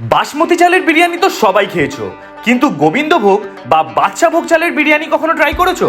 বাসমতি চালের বিরিয়ানি তো সবাই খেয়েছো। কিন্তু গোবিন্দভোগ বা বাচ্চা বাদশাভোগ চালের বিরিয়ানি কখনো ট্রাই করেছ?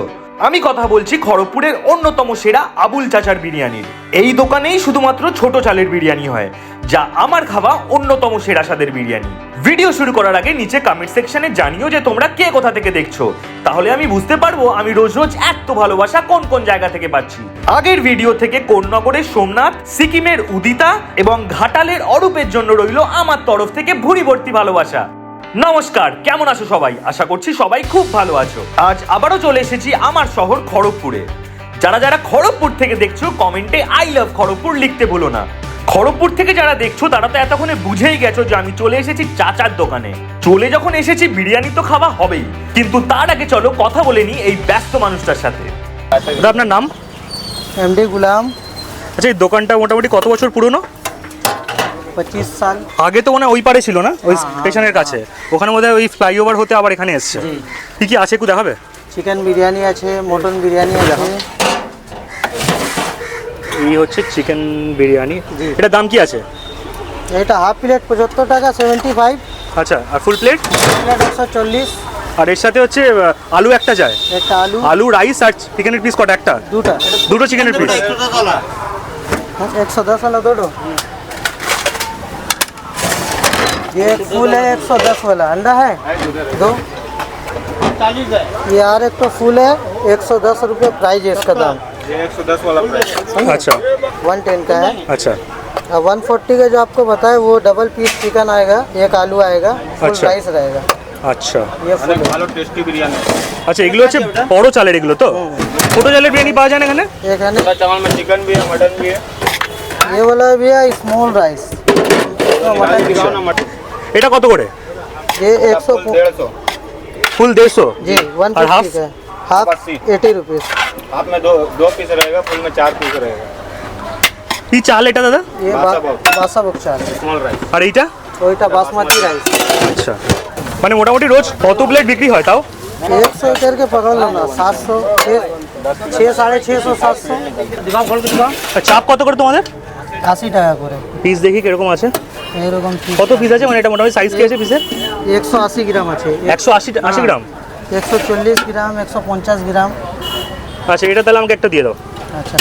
আমি কথা বলছি খড়গপুরের অন্যতম সেরা আবুল চাচার বিরিয়ানির। এই দোকানেই শুধুমাত্র ছোট চালের বিরিয়ানি হয়, যা আমার খাওয়া অন্যতম সেরা স্বাদের বিরিয়ানি। ভিডিও শুরু করার আগে নিচে কমেন্ট সেকশনে জানিও যে তোমরা কে কোথা থেকে দেখছ। তাহলে আমি বুঝতে পারব আমি রোজ রোজ এত ভালোবাসা কোন কোন জায়গা থেকে পাচ্ছি। আগের ভিডিও থেকে কোন কোন্নগরের সোমনাথ, সিকিমের উদিতা এবং ঘাটালের অরূপের জন্য রইল আমার তরফ থেকে ভুড়ি ভালোবাসা। নমস্কার কেমন আছো সবাই? আশা করছি সবাই খুব ভালো আছো। আজ আবারও চলে এসেছি আমার শহর খড়গপুরে। যারা যারা খড়গপুর থেকে দেখছ কমেন্টে আই লাভ খড়গপুর লিখতে বলো না। খড়গপুর থেকে যারা দেখছ তারা তো এতক্ষণে বুঝেই গেছো যে আমি চলে এসেছি চাচার দোকানে। চলে যখন এসেছি বিরিয়ানি তো খাওয়া হবেই। কিন্তু তার আগে চলো কথা বলে নিই এই ব্যস্ত মানুষটার সাথে। আপনার নাম? এমডি গুলাম। আচ্ছা এই দোকানটা মোটামুটি কত বছর পুরনো? পঁচিশ সাল। আগে তো মানে ওই পারে ছিল না? ওই হ্যাঁ, হ্যাঁ, স্টেশনের কাছে। হ্যাঁ। ওখানে মধ্যে ওই ফ্লাইওভার হতে আবার এখানে এসেছে। কি কি আছে একটু দেখাবে? চিকেন বিরিয়ানি আছে মটন বিরিয়ানি আছে। এই হচ্ছে চিকেন বিরিয়ানি। এটা দাম কি আছে? এটা হাফ প্লেট পঁচাত্তর টাকা সেভেন্টি ফাইভ আচ্ছা আর ফুল প্লেট প্লেট একশো চল্লিশ। আর এর সাথে হচ্ছে আলু একটা যায়। একটা আলু। আলু রাইস আর চিকেনের পিস কটা? একটা? দুটো। দুটো চিকেনের পিস একশো দশ আলো। দুটো। ये एक फूल है एक सौ दस वाला अंडा है दो ये यार एक तो फूल है एक सौ दस रुपये प्राइस है इसका दाम एक सौ दस वाला प्राइस আচ্ছা वन टेन का है আচ্ছা अब वन फोर्टी का जो आपको बताया वो डबल पीस चिकन आएगा एक आलू आएगा फुल अच्छा। राइस रहेगा আচ্ছা ये फुल অনেক है। ভালো টেস্টি বিরিয়ানি আচ্ছা এগুলো হচ্ছে বড় চালের এগুলো তো ছোট চালের বিরিয়ানি পাওয়া যায় না এখানে एक है ना छोटा चावल में चिकन भी है मटन भी है ये वाला भी है स्मॉल राइस मटन भी दिखाओ है। ना मटन এটা কত করে ये एक सौ फुल डेढ़ सौ ফুল দেড়শো जी वन और half? फिफ्टी का है हाफ अस्सी। एटी रुपीज़ हाफ में दो दो पीस रहेगा फुल में चार पीस रहेगा কি চাল এটা দাদা ये बासाभोग। बासा बुकचार स्मॉल राइस আর এইটা ওইটা बासमती राइस আচ্ছা মানে মোটামুটি রোজ কত প্লেট বিক্রি হয় তাও एक सौ करके पकड़ लो ना सात सौ छः साढ़े छः सौ सात सौ আর চাপ কত করে তোমাদের আশি টাকা করে পিস দেখি কিরকম আছে এরকম কত পিস আছে। মানে এটা মোটামুটি সাইজ কি আছে পিসের একশো আশি গ্রাম আছে। একশো আশি আশি গ্রাম? একশো চল্লিশ গ্রাম একশো পঞ্চাশ গ্রাম। আচ্ছা এটা তাহলে আমাকে একটা দিয়ে দাও। আচ্ছা।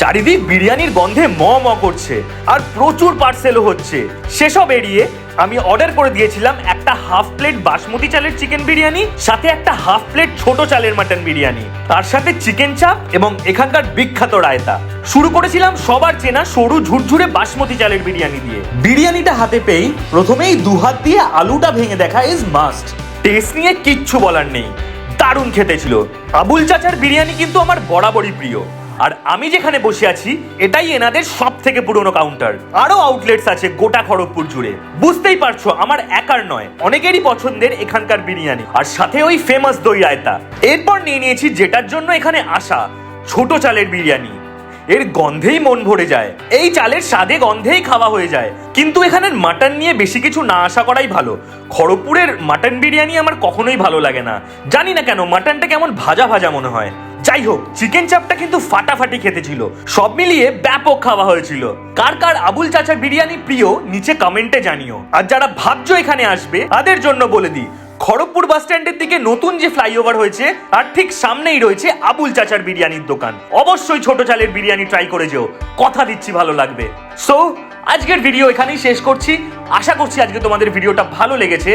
চারিদিক বিরিয়ানির গন্ধে ম ম করছে আর প্রচুর পার্সেলও হচ্ছে। সেসব এড়িয়ে আমি অর্ডার করে দিয়েছিলাম একটা হাফ প্লেট বাসমতি চালের চিকেন বিরিয়ানি, সাথে একটা হাফ প্লেট ছোট চালের মাটন বিরিয়ানি। তার সাথে চিকেন চাপ এবং এখানকার বিখ্যাত রায়তা। শুরু করেছিলাম সবার চেনা সরু ঝুরঝুরে বাসমতি চালের বিরিয়ানি দিয়ে। বিরিয়ানিটা হাতে পেয়েই প্রথমেই দুহাত দিয়ে আলুটা ভেঙে দেখা ইজ মাস্ট টেস্ট নিয়ে কিচ্ছু বলার নেই। দারুণ খেতে ছিল। আবুল চাচার বিরিয়ানি কিন্তু আমার বরাবরই প্রিয়। আর আমি যেখানে বসে আছি, এটাই এনাদের সব থেকে পুরনো কাউন্টার আরও আউটলেটস আছে গোটা খড়গপুর জুড়ে। বুঝতেই পারছ, আমার একার নয়, অনেকেরই পছন্দের এখানকার বিরিয়ানি। আর সাথে ওই ফেমাস দই রায়তা। এরপর নিয়ে নিয়েছি যেটার জন্য এখানে আসা, ছোট চালের বিরিয়ানি। এর গন্ধেই মন ভরে যায়। এই চালের স্বাদে গন্ধেই খাওয়া হয়ে যায়। কিন্তু এখানের মাটন নিয়ে বেশি কিছু না আশা করাই ভালো। খড়গপুরের মাটন বিরিয়ানি আমার কখনোই ভালো লাগে না। জানি না কেন মাটনটা কেমন ভাজা ভাজা মনে হয়। যাই হোক চিকেন চাপটা কিন্তু ফাটাফাটি খেতে ছিল। সব মিলিয়ে ব্যাপক খাওয়া হয়েছিল। কার কার আবুল চাচার বিরিয়ানি প্রিয়, নিচে কমেন্টে জানিও। আর যারা ভাবছ এখানে আসবে, তাদের জন্য বলে দিই, খড়গপুর বাস স্ট্যান্ডের দিকে নতুন যে ফ্লাইওভার হয়েছে আর ঠিক সামনেই রয়েছে আবুল চাচার বিরিয়ানির দোকান। অবশ্যই ছোট চালের বিরিয়ানি ট্রাই করে যেও। কথা দিচ্ছি ভালো লাগবে। সো আজকের ভিডিও এখানেই শেষ করছি। আশা করছি আজকে তোমাদের ভিডিওটা ভালো লেগেছে।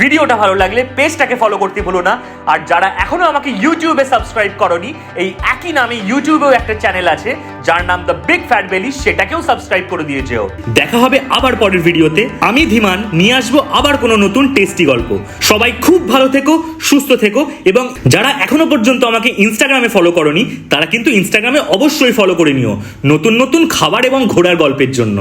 ভিডিওটা ভালো লাগলে পেজটাকে ফলো করতে ভুলো না। আর যারা এখনও আমাকে ইউটিউবে সাবস্ক্রাইব করনি, এই একই নামে ইউটিউবেও একটা চ্যানেল আছে, যার নাম দ্য বিগ ফ্যাট বেলি সেটাকেও সাবস্ক্রাইব করে দিয়ে যেও। দেখা হবে আবার পরের ভিডিওতে আমি ধীমান, নিয়ে আসব আবার কোনো নতুন টেস্টি গল্প। সবাই খুব ভালো থেকো, সুস্থ থেকো, এবং যারা এখনও পর্যন্ত আমাকে ইনস্টাগ্রামে ফলো করনি, তারা কিন্তু ইনস্টাগ্রামে অবশ্যই ফলো করে নিও। নতুন নতুন খাবার এবং ঘোরার গল্পের জন্য।